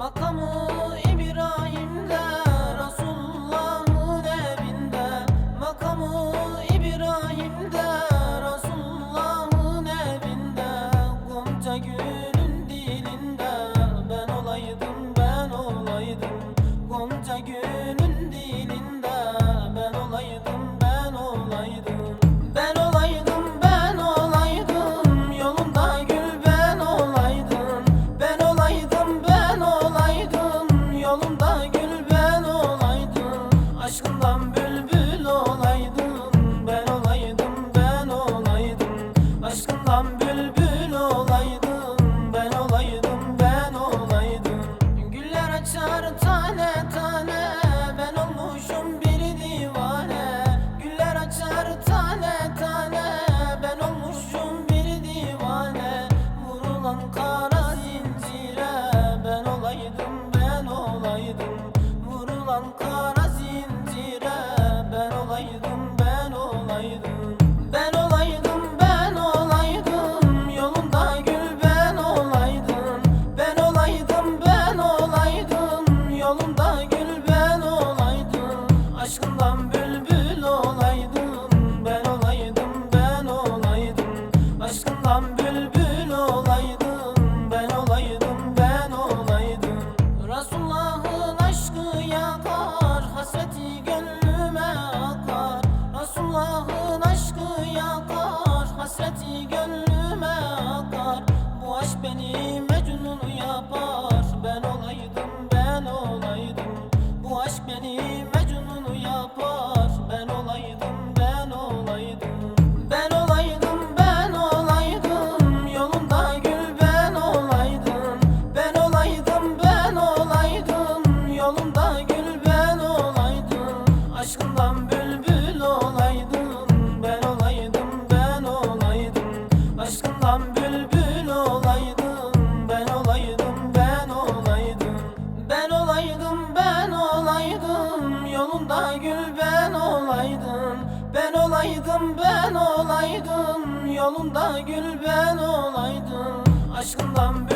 Makamı tane tane. Ben olmuşum bir divane. Güller açar tane tane. Ben olmuşum bir divane. Vurulan kara zincire. Ben olaydım ben olaydım. Vurulan kara Hasreti gönlüme akar. Bu aşk beni mecnun yapar. Ben olaydım ben olaydım. Bu aşk beni mecnun yapar. Ben olaydım ben olaydım. Ben olaydım ben olaydım. Yolunda gül ben olaydım. Ben olaydım ben olaydım. Yolunda gül ben olaydım. Aşkından bülbül Aşkından bülbül olaydım Ben olaydım ben olaydım. Ben olaydım ben olaydım Yolunda gül ben olaydım. Ben olaydım ben olaydım Yolunda gül ben olaydım. Aşkından